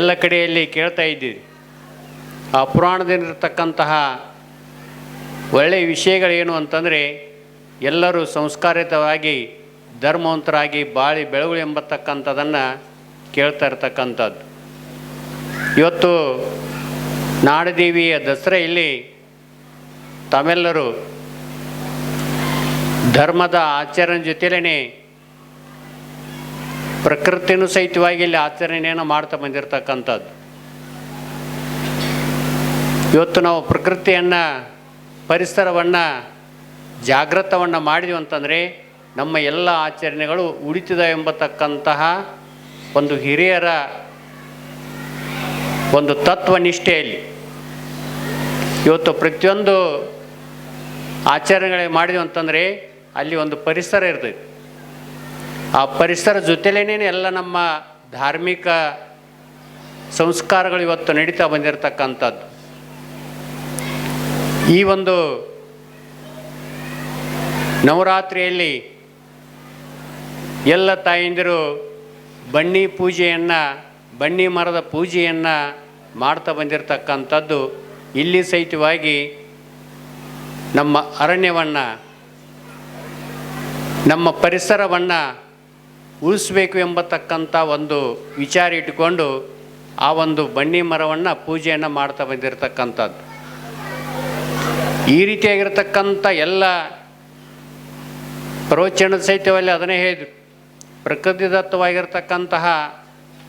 ಎಲ್ಲ ಕಡೆಯಲ್ಲಿ ಕೇಳ್ತಾ ಇದ್ದೀವಿ. ಆ ಪುರಾಣದಲ್ಲಿರ್ತಕ್ಕಂತಹ ಒಳ್ಳೆಯ ವಿಷಯಗಳೇನು ಅಂತಂದರೆ, ಎಲ್ಲರೂ ಸಂಸ್ಕಾರಿತವಾಗಿ, ಧರ್ಮವಂತರಾಗಿ ಬಾಳಿ ಬೆಳಗುಳಿ ಎಂಬತಕ್ಕಂಥದ್ದನ್ನು ಕೇಳ್ತಾ ಇರ್ತಕ್ಕಂಥದ್ದು. ಇವತ್ತು ನಾಡದೇವಿಯ ದಸರೆಯಲ್ಲಿ ತಾವೆಲ್ಲರೂ ಧರ್ಮದ ಆಚರಣೆ ಜೊತೆಲೇ ಪ್ರಕೃತಿನೂ ಸಹಿತವಾಗಿ ಇಲ್ಲಿ ಆಚರಣೆಯನ್ನು ಮಾಡ್ತಾ ಬಂದಿರತಕ್ಕಂಥದ್ದು. ಇವತ್ತು ನಾವು ಪ್ರಕೃತಿಯನ್ನು, ಪರಿಸರವನ್ನು ಜಾಗೃತವನ್ನು ಮಾಡಿದ್ವಿ ಅಂತಂದರೆ ನಮ್ಮ ಎಲ್ಲ ಆಚರಣೆಗಳು ಉಳಿತಿದ ಎಂಬತಕ್ಕಂತಹ ಒಂದು ಹಿರಿಯರ ಒಂದು ತತ್ವ ನಿಷ್ಠೆಯಲ್ಲಿ. ಇವತ್ತು ಪ್ರತಿಯೊಂದು ಆಚರಣೆಗಳಿಗೆ ಮಾಡಿದ್ವಿ ಅಂತಂದರೆ ಅಲ್ಲಿ ಒಂದು ಪರಿಸರ ಇರ್ತೈತಿ ಆ ಪರಿಸರ ಜೊತೆಲೇನೆ ಎಲ್ಲ ನಮ್ಮ ಧಾರ್ಮಿಕ ಸಂಸ್ಕಾರಗಳು ಇವತ್ತು ನಡೀತಾ ಬಂದಿರತಕ್ಕಂಥದ್ದು. ಈ ಒಂದು ನವರಾತ್ರಿಯಲ್ಲಿ ಎಲ್ಲ ತಾಯಂದಿರು ಬನ್ನಿ ಪೂಜೆಯನ್ನು, ಬನ್ನಿ ಮರದ ಪೂಜೆಯನ್ನು ಮಾಡ್ತಾ ಬಂದಿರತಕ್ಕಂಥದ್ದು. ಇಲ್ಲಿ ಸಹಿತವಾಗಿ ನಮ್ಮ ಅರಣ್ಯವನ್ನು, ನಮ್ಮ ಪರಿಸರವನ್ನು ಉಳಿಸ್ಬೇಕು ಎಂಬತಕ್ಕಂಥ ಒಂದು ವಿಚಾರ ಇಟ್ಟುಕೊಂಡು ಆ ಒಂದು ಬನ್ನಿ ಮರವನ್ನು ಪೂಜೆಯನ್ನು ಮಾಡ್ತಾ ಬಂದಿರತಕ್ಕಂಥದ್ದು. ಈ ರೀತಿಯಾಗಿರ್ತಕ್ಕಂಥ ಎಲ್ಲ ಪ್ರವಚನದ ಸಹಿತವಲ್ಲಿ ಅದನ್ನೇ ಹೇಳಿದ್ರು. ಪ್ರಕೃತಿದತ್ತವಾಗಿರ್ತಕ್ಕಂತಹ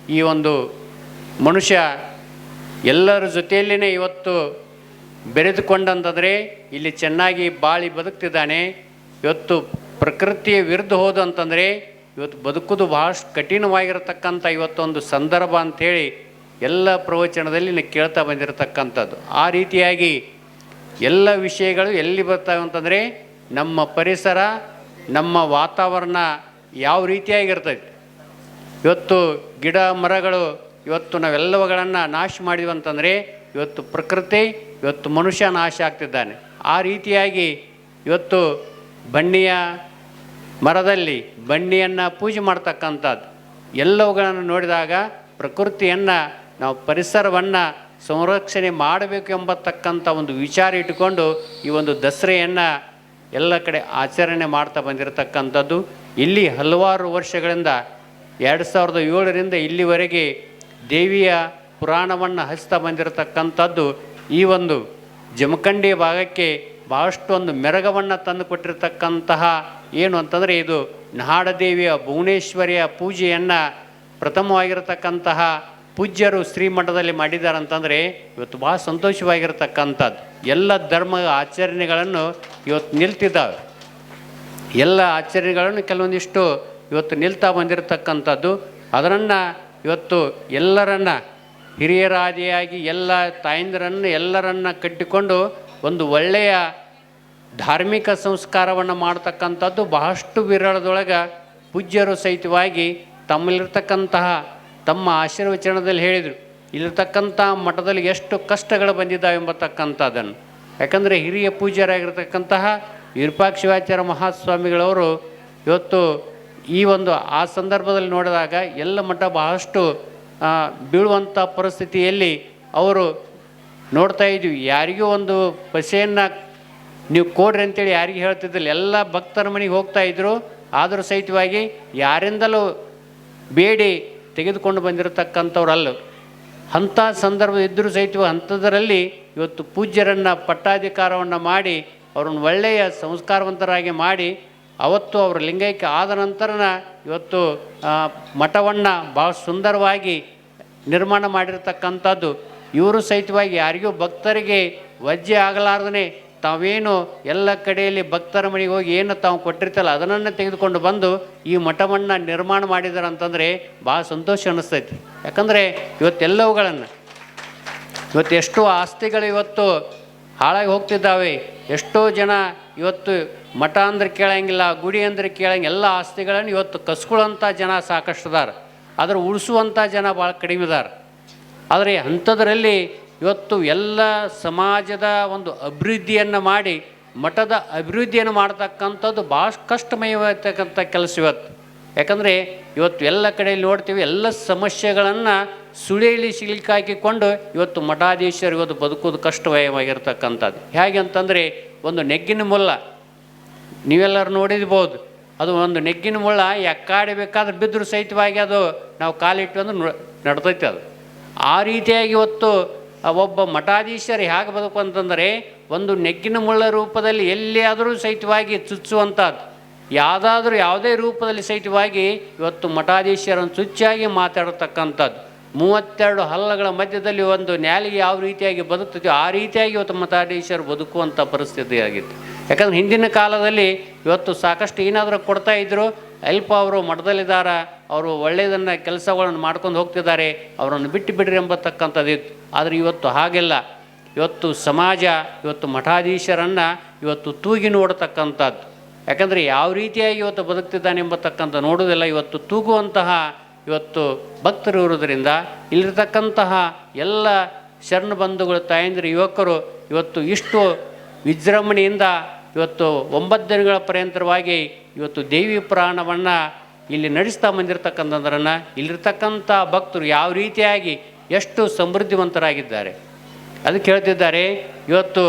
ಈ ಒಂದು ಮನುಷ್ಯ ಎಲ್ಲರ ಜೊತೆಯಲ್ಲಿನೇ ಇವತ್ತು ಬೆರೆದುಕೊಂಡಂತಂದರೆ ಇಲ್ಲಿ ಚೆನ್ನಾಗಿ ಬಾಳಿ ಬದುಕ್ತಿದ್ದಾನೆ. ಇವತ್ತು ಪ್ರಕೃತಿಯ ವಿರುದ್ಧ ಹೋದ ಅಂತಂದರೆ ಇವತ್ತು ಬದುಕೋದು ಭಾಳಷ್ಟು ಕಠಿಣವಾಗಿರತಕ್ಕಂಥ ಇವತ್ತೊಂದು ಸಂದರ್ಭ ಅಂಥೇಳಿ ಎಲ್ಲ ಪ್ರವಚನದಲ್ಲಿ ನೀವು ಕೇಳ್ತಾ ಬಂದಿರತಕ್ಕಂಥದ್ದು. ಆ ರೀತಿಯಾಗಿ ಎಲ್ಲ ವಿಷಯಗಳು ಎಲ್ಲಿ ಬರ್ತವೆ ಅಂತಂದರೆ ನಮ್ಮ ಪರಿಸರ, ನಮ್ಮ ವಾತಾವರಣ ಯಾವ ರೀತಿಯಾಗಿರ್ತೈತೆ. ಇವತ್ತು ಗಿಡ, ಮರಗಳು ಇವತ್ತು ನಾವೆಲ್ಲವುಗಳನ್ನು ನಾಶ ಮಾಡಿದ್ವಿ ಅಂತಂದರೆ ಇವತ್ತು ಪ್ರಕೃತಿ, ಇವತ್ತು ಮನುಷ್ಯ ನಾಶ ಆಗ್ತಿದ್ದಾನೆ. ಆ ರೀತಿಯಾಗಿ ಇವತ್ತು ಬನ್ನಿಯ ಮರದಲ್ಲಿ ಬನ್ನಿಯನ್ನು ಪೂಜೆ ಮಾಡ್ತಕ್ಕಂಥದ್ದು. ಎಲ್ಲವುಗಳನ್ನು ನೋಡಿದಾಗ ಪ್ರಕೃತಿಯನ್ನು ನಾವು ಪರಿಸರವನ್ನು ಸಂರಕ್ಷಣೆ ಮಾಡಬೇಕು ಎಂಬತಕ್ಕಂಥ ಒಂದು ವಿಚಾರ ಇಟ್ಟುಕೊಂಡು ಈ ಒಂದು ದಸರೆಯನ್ನು ಎಲ್ಲ ಕಡೆ ಆಚರಣೆ ಮಾಡ್ತಾ ಬಂದಿರತಕ್ಕಂಥದ್ದು. ಇಲ್ಲಿ ಹಲವಾರು ವರ್ಷಗಳಿಂದ, ಎರಡು ಸಾವಿರದ ಏಳರಿಂದ ಇಲ್ಲಿವರೆಗೆ ದೇವಿಯ ಪುರಾಣವನ್ನು ಹಚ್ತಾ ಬಂದಿರತಕ್ಕಂಥದ್ದು ಈ ಒಂದು ಜಮಖಂಡಿ ಭಾಗಕ್ಕೆ ಭಾಳಷ್ಟು ಒಂದು ಮೆರಗವನ್ನು ತಂದು ಕೊಟ್ಟಿರ್ತಕ್ಕಂತಹ ಏನು ಅಂತಂದರೆ ಇದು ನಾಡದೇವಿಯ ಭುವನೇಶ್ವರಿಯ ಪೂಜೆಯನ್ನು ಪ್ರಥಮವಾಗಿರತಕ್ಕಂತಹ ಪೂಜ್ಯರು ಶ್ರೀಮಠದಲ್ಲಿ ಮಾಡಿದ್ದಾರೆ ಅಂತಂದರೆ ಇವತ್ತು ಭಾಳ ಸಂತೋಷವಾಗಿರತಕ್ಕಂಥದ್ದು. ಎಲ್ಲ ಧರ್ಮ ಆಚರಣೆಗಳನ್ನು ಇವತ್ತು ನಿಲ್ತಿದ್ದಾವೆ. ಎಲ್ಲ ಆಚರಣೆಗಳನ್ನು ಕೆಲವೊಂದಿಷ್ಟು ಇವತ್ತು ನಿಲ್ತಾ ಬಂದಿರತಕ್ಕಂಥದ್ದು. ಅದರನ್ನು ಇವತ್ತು ಎಲ್ಲರನ್ನ ಹಿರಿಯರಾದಿಯಾಗಿ ಎಲ್ಲ ತಾಯಂದಿರನ್ನು ಎಲ್ಲರನ್ನ ಕಟ್ಟಿಕೊಂಡು ಒಂದು ಒಳ್ಳೆಯ ಧಾರ್ಮಿಕ ಸಂಸ್ಕಾರವನ್ನು ಮಾಡ್ತಕ್ಕಂಥದ್ದು ಬಹಳಷ್ಟು ವಿರಳದೊಳಗೆ ಪೂಜ್ಯರು ಸಹಿತವಾಗಿ ತಮ್ಮಲ್ಲಿರ್ತಕ್ಕಂತಹ ತಮ್ಮ ಆಶೀರ್ವಚನದಲ್ಲಿ ಹೇಳಿದರು. ಇಲ್ಲಿರ್ತಕ್ಕಂಥ ಮಠದಲ್ಲಿ ಎಷ್ಟು ಕಷ್ಟಗಳು ಬಂದಿದ್ದಾವೆ ಎಂಬತಕ್ಕಂಥದ್ದನ್ನು. ಯಾಕಂದರೆ ಹಿರಿಯ ಪೂಜ್ಯರಾಗಿರ್ತಕ್ಕಂತಹ ವಿರೂಪಾಕ್ಷಿವಾಚಾರ್ಯ ಮಹಾಸ್ವಾಮಿಗಳವರು ಇವತ್ತು ಈ ಒಂದು ಆ ಸಂದರ್ಭದಲ್ಲಿ ನೋಡಿದಾಗ ಎಲ್ಲ ಮಠ ಬಹಳಷ್ಟು ಬೀಳುವಂಥ ಪರಿಸ್ಥಿತಿಯಲ್ಲಿ ಅವರು ನೋಡ್ತಾ ಇದ್ವಿ. ಯಾರಿಗೂ ಒಂದು ಪಸೆಯನ್ನು ನೀವು ಕೊಡ್ರಿ ಅಂತೇಳಿ ಯಾರಿಗೆ ಹೇಳ್ತಿದ್ದಿಲ್ಲ, ಎಲ್ಲ ಭಕ್ತರ ಮನೆಗೆ ಹೋಗ್ತಾ ಇದ್ರು. ಆದರೂ ಸಹಿತವಾಗಿ ಯಾರಿಂದಲೂ ಬೇಡಿ ತೆಗೆದುಕೊಂಡು ಬಂದಿರತಕ್ಕಂಥವ್ರಲ್ಲ. ಅಂಥ ಸಂದರ್ಭ ಇದ್ದರೂ ಸಹಿತ ಅಂಥದ್ರಲ್ಲಿ ಇವತ್ತು ಪೂಜ್ಯರನ್ನು ಪಟ್ಟಾಧಿಕಾರವನ್ನು ಮಾಡಿ, ಅವ್ರನ್ನ ಒಳ್ಳೆಯ ಸಂಸ್ಕಾರವಂತರಾಗಿ ಮಾಡಿ, ಅವತ್ತು ಅವರ ಲಿಂಗೈಕ್ಯ ಆದ ನಂತರನ ಇವತ್ತು ಮಠವನ್ನು ಭಾಳ ಸುಂದರವಾಗಿ ನಿರ್ಮಾಣ ಮಾಡಿರ್ತಕ್ಕಂಥದ್ದು. ಇವರು ಸಹಿತವಾಗಿ ಯಾರಿಗೂ ಭಕ್ತರಿಗೆ ವಜ್ಜೆ ಆಗಲಾರ್ದೇ ತಾವೇನು ಎಲ್ಲ ಕಡೆಯಲ್ಲಿ ಭಕ್ತರ ಮನೆಗೆ ಹೋಗಿ ಏನು ತಾವು ಕೊಟ್ಟಿರ್ತಲ್ಲ ಅದನ್ನು ತೆಗೆದುಕೊಂಡು ಬಂದು ಈ ಮಠವನ್ನು ನಿರ್ಮಾಣ ಮಾಡಿದಾರೆ ಅಂತಂದರೆ ಭಾಳ ಸಂತೋಷ ಅನ್ನಿಸ್ತೈತಿ. ಯಾಕಂದರೆ ಇವತ್ತೆಲ್ಲವುಗಳನ್ನು, ಇವತ್ತು ಎಷ್ಟೋ ಆಸ್ತಿಗಳು ಇವತ್ತು ಹಾಳಾಗಿ ಹೋಗ್ತಿದ್ದಾವೆ, ಎಷ್ಟೋ ಜನ ಇವತ್ತು ಮಠ ಅಂದ್ರೆ ಕೇಳೋಂಗಿಲ್ಲ, ಗುಡಿ ಅಂದ್ರೆ ಕೇಳೋಂಗೆ ಎಲ್ಲ ಆಸ್ತಿಗಳನ್ನು ಇವತ್ತು ಕಸ್ಕೊಳ್ಳೋಂಥ ಜನ ಸಾಕಷ್ಟು ಅದಾರ ಆದರೆ ಉಳಿಸುವಂಥ ಜನ ಭಾಳ ಕಡಿಮೆ ಇದ್ದಾರೆ ಆದರೆ ಅಂಥದ್ರಲ್ಲಿ ಇವತ್ತು ಎಲ್ಲ ಸಮಾಜದ ಒಂದು ಅಭಿವೃದ್ಧಿಯನ್ನು ಮಾಡಿ, ಮಠದ ಅಭಿವೃದ್ಧಿಯನ್ನು ಮಾಡ್ತಕ್ಕಂಥದ್ದು ಭಾಳ ಕಷ್ಟಮಯವಾಗಿರ್ತಕ್ಕಂಥ ಕೆಲಸ ಇವತ್ತು. ಯಾಕಂದರೆ ಇವತ್ತು ಎಲ್ಲ ಕಡೆಯಲ್ಲಿ ನೋಡ್ತೀವಿ, ಎಲ್ಲ ಸಮಸ್ಯೆಗಳನ್ನು ಸುಳಿಯಲ್ಲಿ ಸಿಲುಕಾಕಿಕೊಂಡು ಇವತ್ತು ಮಠಾಧೀಶರು ಇವತ್ತು ಬದುಕೋದು ಕಷ್ಟಮಯವಾಗಿರ್ತಕ್ಕಂಥದ್ದು. ಹೇಗೆ ಅಂತಂದರೆ, ಒಂದು ನೆಗ್ಗಿನ ಮುಲ್ಲ ನೀವೆಲ್ಲರೂ ನೋಡಿದ್ಬೋದು ಅದು ಒಂದು ನೆಗ್ಗಿನ ಮುಳ್ಳ ಬೇಕಾದ್ರೆ ಬಿದ್ದರೂ ಸಹಿತವಾಗಿ ಅದು ನಾವು ಕಾಲಿಟ್ಟು ಅಂದ್ರೆ ನೊ- ನಡ್ದೈತೆ ಅದು. ಆ ರೀತಿಯಾಗಿ ಇವತ್ತು ಒಬ್ಬ ಮಠಾಧೀಶರು ಹೇಗೆ ಬದುಕು ಅಂತಂದರೆ ಒಂದು ನೆಗ್ಗಿನ ಮುಳ್ಳ ರೂಪದಲ್ಲಿ ಎಲ್ಲಿಯಾದರೂ ಸಹಿತವಾಗಿ ಚುಚ್ಚುವಂಥದ್ದು. ಯಾವುದಾದ್ರೂ ಯಾವುದೇ ರೂಪದಲ್ಲಿ ಸಹಿತವಾಗಿ ಇವತ್ತು ಮಠಾಧೀಶರನ್ನು ಚುಚ್ಚಾಗಿ ಮಾತಾಡತಕ್ಕಂಥದ್ದು. ಮೂವತ್ತೆರಡು ಹಲ್ಲಗಳ ಮಧ್ಯದಲ್ಲಿ ಒಂದು ನ್ಯಾಲಿಗೆ ಯಾವ ರೀತಿಯಾಗಿ ಬದುಕ್ತಿದೆಯೋ ಆ ರೀತಿಯಾಗಿ ಇವತ್ತು ಮಠಾಧೀಶರು ಬದುಕುವಂಥ ಪರಿಸ್ಥಿತಿ ಆಗಿತ್ತು. ಯಾಕಂದ್ರೆ ಹಿಂದಿನ ಕಾಲದಲ್ಲಿ ಇವತ್ತು ಸಾಕಷ್ಟು ಏನಾದರೂ ಕೊಡ್ತಾ ಇದ್ದರು ಅಲ್ಪ ಅವರು ಮಠದಲ್ಲಿದ್ದಾರ ಅವರು ಒಳ್ಳೆಯದನ್ನು ಕೆಲಸಗಳನ್ನು ಮಾಡ್ಕೊಂಡು ಹೋಗ್ತಿದ್ದಾರೆ, ಅವರನ್ನು ಬಿಟ್ಟು ಬಿಡ್ರಿ ಎಂಬತಕ್ಕಂಥದ್ದು ಇತ್ತು ಆದರೆ ಇವತ್ತು ಹಾಗೆಲ್ಲ. ಇವತ್ತು ಸಮಾಜ, ಇವತ್ತು ಮಠಾಧೀಶರನ್ನು ಇವತ್ತು ತೂಗಿ ನೋಡತಕ್ಕಂಥದ್ದು. ಯಾಕಂದರೆ ಯಾವ ರೀತಿಯಾಗಿ ಇವತ್ತು ಬದುಕ್ತಿದ್ದಾನೆ ಎಂಬತಕ್ಕಂಥ ನೋಡೋದಿಲ್ಲ ಇವತ್ತು ತೂಗುವಂತಹ, ಇವತ್ತು ಭಕ್ತರು ಇರುವುದರಿಂದ ಇಲ್ಲಿರ್ತಕ್ಕಂತಹ ಎಲ್ಲ ಶರಣ ಬಂಧುಗಳು, ತಾಯಂದಿರು, ಯುವಕರು ಇವತ್ತು ಇಷ್ಟು ವಿಜೃಂಭಣೆಯಿಂದ, ಇವತ್ತು ಒಂಬತ್ತು ದಿನಗಳ ಪರ್ಯಂತರವಾಗಿ ಇವತ್ತು ದೇವಿ ಪುರಾಣವನ್ನು ಇಲ್ಲಿ ನಡೆಸ್ತಾ ಬಂದಿರತಕ್ಕಂಥದ್ರನ್ನು ಇಲ್ಲಿರ್ತಕ್ಕಂಥ ಭಕ್ತರು ಯಾವ ರೀತಿಯಾಗಿ ಎಷ್ಟು ಸಮೃದ್ಧಿವಂತರಾಗಿದ್ದಾರೆ. ಅದಕ್ಕೆ ಹೇಳ್ತಿದ್ದಾರೆ, ಇವತ್ತು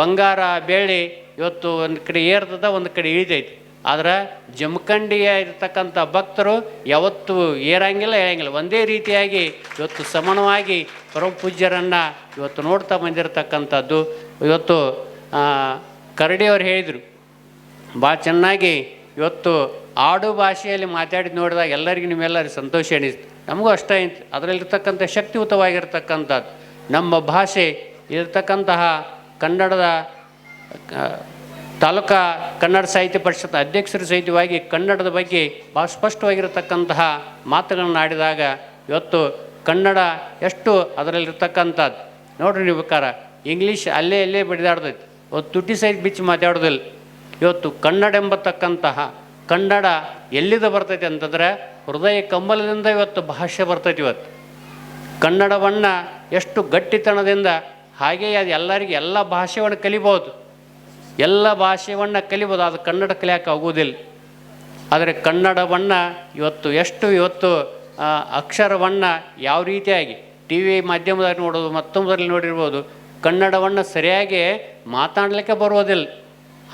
ಬಂಗಾರ ಬೆಳ್ಳಿ, ಇವತ್ತು ಒಂದು ಕಡೆ ಏರ್ತದ ಒಂದು ಕಡೆ ಇಳಿದೈತಿ. ಆದ್ರೆ ಜಮಖಂಡಿಯ ಇರ್ತಕ್ಕಂಥ ಭಕ್ತರು ಯಾವತ್ತು ಏರಂಗಿಲ್ಲ ಏರಂಗಿಲ್ಲ ಒಂದೇ ರೀತಿಯಾಗಿ ಇವತ್ತು ಸಮಾನವಾಗಿ ಪರಮ ಪೂಜ್ಯರನ್ನು ಇವತ್ತು ನೋಡ್ತಾ ಬಂದಿರತಕ್ಕಂಥದ್ದು. ಇವತ್ತು ಕರಡಿಯವರು ಹೇಳಿದರು ಭಾಳ ಚೆನ್ನಾಗಿ ಇವತ್ತು ಆಡು ಭಾಷೆಯಲ್ಲಿ ಮಾತಾಡಿ ನೋಡಿದಾಗ ಎಲ್ಲರಿಗೂ ನಿಮ್ಮೆಲ್ಲರಿಗೂ ಸಂತೋಷ ಅನಿಸ್ತು ನಮಗೂ ಅಷ್ಟೇ ಐತಿ ಅದರಲ್ಲಿರ್ತಕ್ಕಂಥ ಶಕ್ತಿಯುತವಾಗಿರ್ತಕ್ಕಂಥದ್ದು. ನಮ್ಮ ಭಾಷೆ ಇರತಕ್ಕಂತಹ ಕನ್ನಡದ ತಾಲೂಕಾ ಕನ್ನಡ ಸಾಹಿತ್ಯ ಪರಿಷತ್ ಅಧ್ಯಕ್ಷರ ಸಹಿತವಾಗಿ ಕನ್ನಡದ ಬಗ್ಗೆ ಭಾಳ ಸ್ಪಷ್ಟವಾಗಿರತಕ್ಕಂತಹ ಮಾತುಗಳನ್ನು ಆಡಿದಾಗ ಇವತ್ತು ಕನ್ನಡ ಎಷ್ಟು ಅದರಲ್ಲಿರ್ತಕ್ಕಂಥದ್ದು. ನೋಡ್ರಿ ನೀವು ಬೇಕಾರ ಇಂಗ್ಲೀಷ್ ಅಲ್ಲೇ ಅಲ್ಲೇ ಬಡಿದಾಡ್ದೈತಿ ಒಂದು ತುಟಿ ಸೈಜ್ ಬಿಚ್ಚಿ ಮಾತಾಡೋದಿಲ್ಲ. ಇವತ್ತು ಕನ್ನಡ ಎಂಬತಕ್ಕಂತಹ ಕನ್ನಡ ಎಲ್ಲಿಂದ ಬರ್ತೈತೆ ಅಂತಂದ್ರೆ ಹೃದಯ ಕಮ್ಮಲದಿಂದ ಇವತ್ತು ಭಾಷೆ ಬರ್ತೈತೆ ಇವತ್ತು. ಕನ್ನಡವನ್ನು ಎಷ್ಟು ಗಟ್ಟಿತನದಿಂದ ಹಾಗೆಯೇ ಅದು ಎಲ್ಲರಿಗೆ ಎಲ್ಲ ಭಾಷೆಯನ್ನು ಕಲಿಬೋದು. ಎಲ್ಲ ಭಾಷೆಯನ್ನು ಕಲಿಬೋದು ಅದು ಕನ್ನಡ ಕಲಿಯಕ್ಕೆ ಆಗುವುದಿಲ್ಲ. ಆದರೆ ಕನ್ನಡವನ್ನು ಇವತ್ತು ಎಷ್ಟು ಇವತ್ತು ಅಕ್ಷರವನ್ನು ಯಾವ ರೀತಿಯಾಗಿ ಟಿ ವಿ ಮಾಧ್ಯಮದಲ್ಲಿ ನೋಡೋದು ಮತ್ತೊಂದರಲ್ಲಿ ನೋಡಿರ್ಬೋದು, ಕನ್ನಡವನ್ನು ಸರಿಯಾಗಿ ಮಾತಾಡಲಿಕ್ಕೆ ಬರೋದಿಲ್ಲ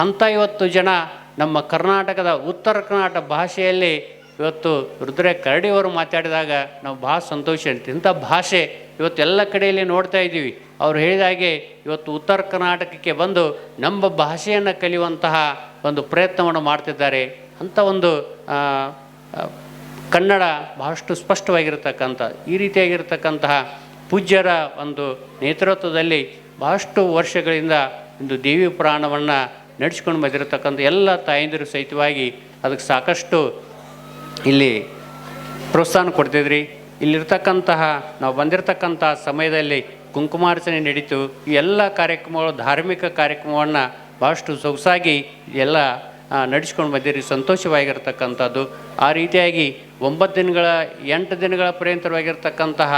ಅಂಥ ಇವತ್ತು ಜನ ನಮ್ಮ ಕರ್ನಾಟಕದ ಉತ್ತರ ಕರ್ನಾಟಕ ಭಾಷೆಯಲ್ಲಿ ಇವತ್ತು ರುದ್ರ ಕರಡಿಯವರು ಮಾತಾಡಿದಾಗ ನಾವು ಭಾಳ ಸಂತೋಷ ಅಂತ ಇಂಥ ಭಾಷೆ ಇವತ್ತು ಎಲ್ಲ ಕಡೆಯಲ್ಲಿ ನೋಡ್ತಾ ಇದ್ದೀವಿ. ಅವರು ಹೇಳಿದಾಗೆ ಇವತ್ತು ಉತ್ತರ ಕರ್ನಾಟಕಕ್ಕೆ ಬಂದು ನಮ್ಮ ಭಾಷೆಯನ್ನು ಕಲಿಯುವಂತಹ ಒಂದು ಪ್ರಯತ್ನವನ್ನು ಮಾಡ್ತಿದ್ದಾರೆ. ಅಂಥ ಒಂದು ಕನ್ನಡ ಬಹಳಷ್ಟು ಸ್ಪಷ್ಟವಾಗಿರತಕ್ಕಂಥ, ಈ ರೀತಿಯಾಗಿರ್ತಕ್ಕಂತಹ ಪೂಜ್ಯರ ಒಂದು ನೇತೃತ್ವದಲ್ಲಿ ಬಹಳಷ್ಟು ವರ್ಷಗಳಿಂದ ಒಂದು ದೇವಿ ಪುರಾಣವನ್ನು ನಡೆಸ್ಕೊಂಡು ಬಂದಿರತಕ್ಕಂಥ ಎಲ್ಲ ತಾಯಂದಿರು ಸಹಿತವಾಗಿ ಅದಕ್ಕೆ ಸಾಕಷ್ಟು ಇಲ್ಲಿ ಪ್ರೋತ್ಸಾಹ ಕೊಡ್ತಿದ್ರಿ. ಇಲ್ಲಿರ್ತಕ್ಕಂತಹ ನಾವು ಬಂದಿರತಕ್ಕಂಥ ಸಮಯದಲ್ಲಿ ಕುಂಕುಮಾರ್ಚನೆ ನಡೀತು. ಈ ಎಲ್ಲ ಕಾರ್ಯಕ್ರಮಗಳು, ಧಾರ್ಮಿಕ ಕಾರ್ಯಕ್ರಮವನ್ನು ಭಾಳಷ್ಟು ಸೊಗಸಾಗಿ ಎಲ್ಲ ನಡೆಸ್ಕೊಂಡು ಬಂದಿರಿ. ಸಂತೋಷವಾಗಿರ್ತಕ್ಕಂಥದ್ದು. ಆ ರೀತಿಯಾಗಿ ಒಂಬತ್ತು ದಿನಗಳ, ಎಂಟು ದಿನಗಳ ಪರ್ಯಂತರವಾಗಿರ್ತಕ್ಕಂತಹ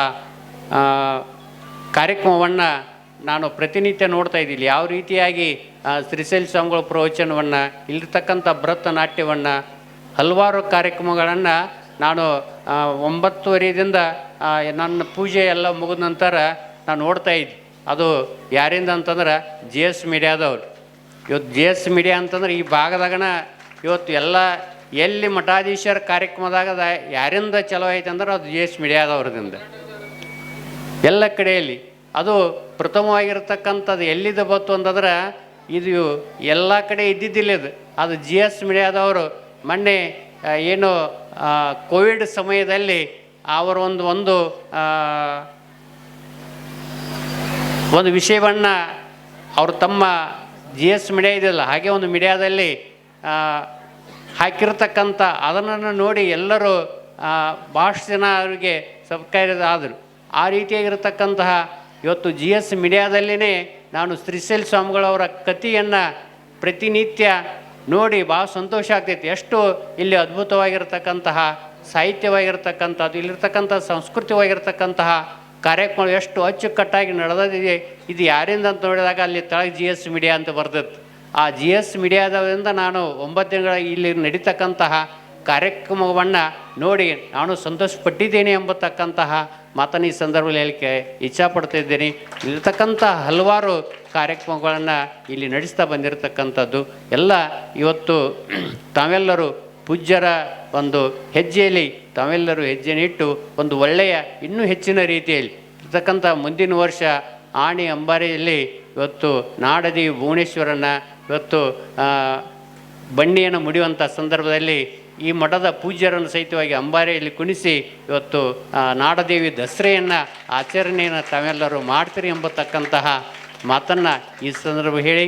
ಕಾರ್ಯಕ್ರಮವನ್ನು ನಾನು ಪ್ರತಿನಿತ್ಯ ನೋಡ್ತಾ ಇದ್ದೀನಿ. ಯಾವ ರೀತಿಯಾಗಿ ಶ್ರೀಶೈಲ ಸ್ವಾಮಿಗಳ ಪ್ರವಚನವನ್ನು, ಇಲ್ಲಿರ್ತಕ್ಕಂಥ ಭರತನಾಟ್ಯವನ್ನು, ಹಲವಾರು ಕಾರ್ಯಕ್ರಮಗಳನ್ನು ನಾನು ಒಂಬತ್ತುವರೆಯಿಂದ ನನ್ನ ಪೂಜೆ ಎಲ್ಲ ಮುಗಿದ ನಂತರ ನಾನು ನೋಡ್ತಾ ಇದ್ದೆ. ಅದು ಯಾರಿಂದ ಅಂತಂದ್ರೆ ಜಿ ಎಸ್ ಮೀಡಿಯಾದವ್ರು. ಇವತ್ತು ಜಿ ಎಸ್ ಮೀಡಿಯಾ ಅಂತಂದ್ರೆ ಈ ಭಾಗದಾಗನ ಇವತ್ತು ಎಲ್ಲ, ಎಲ್ಲಿ ಮಠಾಧೀಶರ ಕಾರ್ಯಕ್ರಮದಾಗ ಯಾರಿಂದ ಚಲೋ ಐತೆ ಅಂದ್ರೆ ಅದು ಜಿ ಎಸ್ ಮೀಡಿಯಾದವ್ರದಿಂದ. ಎಲ್ಲ ಕಡೆಯಲ್ಲಿ. ಅದು ಪ್ರಥಮವಾಗಿರ್ತಕ್ಕಂಥದ್ದು ಎಲ್ಲಿದೆ ಬಂತು ಅಂತಂದ್ರೆ ಇದು ಎಲ್ಲ ಕಡೆ ಇದ್ದಿದ್ದಿಲ್ಲ ಇದು. ಅದು ಜಿ ಎಸ್ ಮೀಡಿಯಾದವರು ಮೊನ್ನೆ ಏನು ಕೋವಿಡ್ ಸಮಯದಲ್ಲಿ ಅವರ ಒಂದು ಒಂದು ಒಂದು ವಿಷಯವನ್ನು ಅವರು ತಮ್ಮ ಜಿ ಎಸ್ ಮೀಡಿಯಾ ಇದೆಯಲ್ಲ, ಹಾಗೆ ಒಂದು ಮೀಡಿಯಾದಲ್ಲಿ ಹಾಕಿರತಕ್ಕಂಥ ಅದನ್ನು ನೋಡಿ ಎಲ್ಲರೂ ಭಾಳಷ್ಟು ಜನ ಅವರಿಗೆ ಸಬ್ಸ್ಕ್ರೈಬ್ ಆದರು. ಆ ರೀತಿಯಾಗಿರ್ತಕ್ಕಂತಹ ಇವತ್ತು ಜಿ ಎಸ್ ಮೀಡಿಯಾದಲ್ಲಿನೇ ನಾನು ಶ್ರೀಶೈಲ್ ಸ್ವಾಮಿಗಳವರ ಕಥೆಯನ್ನು ಪ್ರತಿನಿತ್ಯ ನೋಡಿ ಭಾಳ ಸಂತೋಷ ಆಗ್ತೈತಿ. ಎಷ್ಟು ಇಲ್ಲಿ ಅದ್ಭುತವಾಗಿರ್ತಕ್ಕಂತಹ ಸಾಹಿತ್ಯವಾಗಿರ್ತಕ್ಕಂಥದ್ದು ಇಲ್ಲಿರ್ತಕ್ಕಂಥ ಸಂಸ್ಕೃತಿವಾಗಿರ್ತಕ್ಕಂತಹ ಕಾರ್ಯಕ್ರಮ ಎಷ್ಟು ಅಚ್ಚುಕಟ್ಟಾಗಿ ನಡೆದಿದೆ, ಇದು ಯಾರಿಂದ ಅಂತ ನೋಡಿದಾಗ ಅಲ್ಲಿ ತಳಗೆ ಜಿ ಎಸ್ ಮೀಡಿಯಾ ಅಂತ ಬರ್ತೈತೆ. ಆ ಜಿ ಎಸ್ ಮೀಡಿಯಾದವರಿಂದ ನಾನು ಒಂಬತ್ತು ದಿನಗಳ ಇಲ್ಲಿ ನಡೀತಕ್ಕಂತಹ ಕಾರ್ಯಕ್ರಮವನ್ನು ನೋಡಿ ನಾನು ಸಂತೋಷಪಟ್ಟಿದ್ದೇನೆ ಎಂಬತಕ್ಕಂತಹ ಮಾತನ್ನು ಈ ಸಂದರ್ಭದಲ್ಲಿ ಹೇಳಿಕೆ ಇಚ್ಛಾಪಡ್ತಿದ್ದೀನಿ ಇರತಕ್ಕಂಥ ಹಲವಾರು ಕಾರ್ಯಕ್ರಮಗಳನ್ನು ಇಲ್ಲಿ ನಡೆಸ್ತಾ ಬಂದಿರತಕ್ಕಂಥದ್ದು. ಎಲ್ಲ ಇವತ್ತು ತಾವೆಲ್ಲರೂ ಪೂಜ್ಯರ ಒಂದು ಹೆಜ್ಜೆಯಲ್ಲಿ ತಾವೆಲ್ಲರೂ ಹೆಜ್ಜೆನಿಟ್ಟು ಒಂದು ಒಳ್ಳೆಯ, ಇನ್ನೂ ಹೆಚ್ಚಿನ ರೀತಿಯಲ್ಲಿ ಇರ್ತಕ್ಕಂಥ ಮುಂದಿನ ವರ್ಷ ಆಣಿ ಅಂಬಾರಿಯಲ್ಲಿ ಇವತ್ತು ನಾಡದಿ ಭುವನೇಶ್ವರನ ಇವತ್ತು ಬಣ್ಣಿಯನ್ನು ಮುಡಿಯುವಂಥ ಸಂದರ್ಭದಲ್ಲಿ ಈ ಮಠದ ಪೂಜ್ಯರನ್ನು ಸಹಿತವಾಗಿ ಅಂಬಾರಿಯಲ್ಲಿ ಕುಣಿಸಿ ಇವತ್ತು ನಾಡದೇವಿ ದಸರೆಯನ್ನು ಆಚರಣೆಯನ್ನು ತಾವೆಲ್ಲರೂ ಮಾಡ್ತೀರಿ ಎಂಬತಕ್ಕಂತಹ ಮಾತನ್ನು ಈ ಸಂದರ್ಭ ಹೇಳಿ.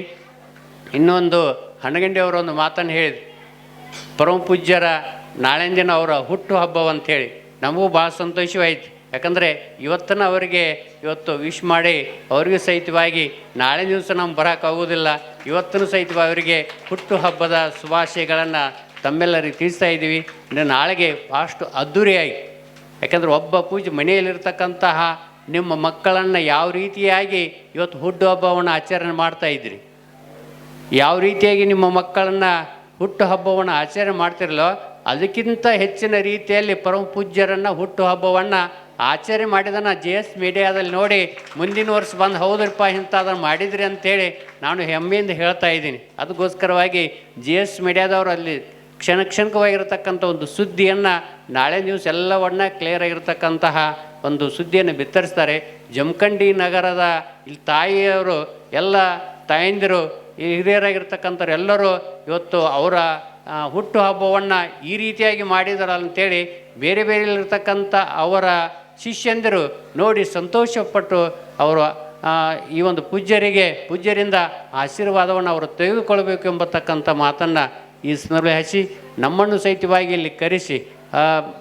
ಇನ್ನೊಂದು ಹಣಗಂಡಿಯವರ ಒಂದು ಮಾತನ್ನು ಹೇಳಿದ್ರು. ಪರಮ ಪೂಜ್ಯರ ನಾಳೆಂದಿನ ದಿನ ಅವರ ಹುಟ್ಟು ಹಬ್ಬವಂಥೇಳಿ ನಮಗೂ ಭಾಳ ಸಂತೋಷವಾಯಿತು. ಯಾಕಂದರೆ ಇವತ್ತನ್ನು ಅವರಿಗೆ ಇವತ್ತು ವಿಶ್ ಮಾಡಿ ಅವರಿಗೂ ಸಹಿತವಾಗಿ ನಾಳೆ ದಿವಸ ನಮ್ಗೆ ಬರೋಕ್ಕಾಗೋದಿಲ್ಲ ಇವತ್ತನ್ನು ಸಹಿತವಾಗಿ ಅವರಿಗೆ ಹುಟ್ಟು ಹಬ್ಬದ ಶುಭಾಶಯಗಳನ್ನು ತಮ್ಮೆಲ್ಲರಿಗೆ ತಿಳಿಸ್ತಾ ಇದ್ದೀವಿ. ನಾಳೆಗೆ ಭಾಳಷ್ಟು ಅದ್ಧೂರಿಯಾಗಿ ಯಾಕಂದರೆ ಒಬ್ಬ ಪೂಜೆ ಮನೆಯಲ್ಲಿರ್ತಕ್ಕಂತಹ ನಿಮ್ಮ ಮಕ್ಕಳನ್ನು ಯಾವ ರೀತಿಯಾಗಿ ಇವತ್ತು ಹುಟ್ಟು ಹಬ್ಬವನ್ನು ಆಚರಣೆ ಮಾಡ್ತಾ ಇದ್ರಿ? ಯಾವ ರೀತಿಯಾಗಿ ನಿಮ್ಮ ಮಕ್ಕಳನ್ನು ಹುಟ್ಟು ಹಬ್ಬವನ್ನು ಆಚರಣೆ ಮಾಡ್ತಿರಲೋ, ಅದಕ್ಕಿಂತ ಹೆಚ್ಚಿನ ರೀತಿಯಲ್ಲಿ ಪರಮ ಪೂಜ್ಯರನ್ನು ಹುಟ್ಟು ಹಬ್ಬವನ್ನು ಆಚರಣೆ ಮಾಡಿದನ್ನು ಜೆ ಎಸ್ ಮೀಡಿಯಾದಲ್ಲಿ ನೋಡಿ ಮುಂದಿನ ವರ್ಷ ಬಂದು ಹೌದ್ರಪ್ಪ ಇಂಥದನ್ನು ಮಾಡಿದ್ರಿ ಅಂತೇಳಿ ನಾನು ಹೆಮ್ಮೆಯಿಂದ ಹೇಳ್ತಾ ಇದ್ದೀನಿ. ಅದಕ್ಕೋಸ್ಕರವಾಗಿ ಜಿ ಎಸ್ ಮೀಡಿಯಾದವರು ಅಲ್ಲಿ ಕ್ಷಣ ಕ್ಷಣಿಕವಾಗಿರತಕ್ಕಂಥ ಒಂದು ಸುದ್ದಿಯನ್ನು ನಾಳೆ ನ್ಯೂಸ್ ಎಲ್ಲವನ್ನ ಕ್ಲಿಯರ್ ಆಗಿರತಕ್ಕಂತಹ ಒಂದು ಸುದ್ದಿಯನ್ನು ಬಿತ್ತರಿಸ್ತಾರೆ. ಜಮಖಂಡಿ ನಗರದ ಇಲ್ಲಿ ತಾಯಿಯವರು, ಎಲ್ಲ ತಾಯಂದಿರು ಹಿರಿಯರಾಗಿರ್ತಕ್ಕಂಥವ್ರು ಎಲ್ಲರೂ ಇವತ್ತು ಅವರ ಹುಟ್ಟುಹಬ್ಬವನ್ನು ಹುಟ್ಟು ಹಬ್ಬವನ್ನು ಈ ರೀತಿಯಾಗಿ ಮಾಡಿದಾರ ಅಂತೇಳಿ ಬೇರೆ ಬೇರೆಯಲ್ಲಿರ್ತಕ್ಕಂಥ ಅವರ ಶಿಷ್ಯಂದಿರು ನೋಡಿ ಸಂತೋಷಪಟ್ಟು ಅವರು ಈ ಒಂದು ಪೂಜ್ಯರಿಗೆ, ಪೂಜ್ಯರಿಂದ ಆಶೀರ್ವಾದವನ್ನು ಅವರು ತೆಗೆದುಕೊಳ್ಬೇಕು ಎಂಬತಕ್ಕಂಥ ಮಾತನ್ನು ಈ ಸಂದರ್ಭ ಹಚ್ಚಿ ನಮ್ಮನ್ನು ಸಹಿತವಾಗಿ ಇಲ್ಲಿ ಕರೆಸಿ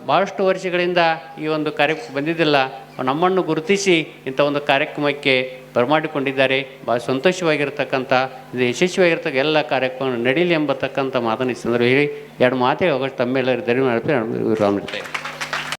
ಭಾಳಷ್ಟು ವರ್ಷಗಳಿಂದ ಈ ಒಂದು ಕಾರ್ಯಕ್ರಮ ಬಂದಿದ್ದಿಲ್ಲ, ನಮ್ಮನ್ನು ಗುರುತಿಸಿ ಇಂಥ ಒಂದು ಕಾರ್ಯಕ್ರಮಕ್ಕೆ ಬರಮಾಡಿಕೊಂಡಿದ್ದಾರೆ. ಭಾಳ ಸಂತೋಷವಾಗಿರ್ತಕ್ಕಂಥ, ಇದು ಯಶಸ್ವಿಯಾಗಿರ್ತಕ್ಕ ಎಲ್ಲ ಕಾರ್ಯಕ್ರಮ ನಡೀಲಿ ಎಂಬತಕ್ಕಂಥ ಮಾತನ್ನು ಈ ಸಂದರ್ಭ ಹೇಳಿ. ಎರಡು ಮಾತೇ ಹೋಗೋಷ್ಟು ತಮ್ಮೆಲ್ಲರೂ ಧನ್ಯವಾದ ರಾಮಿರ್ತಾರೆ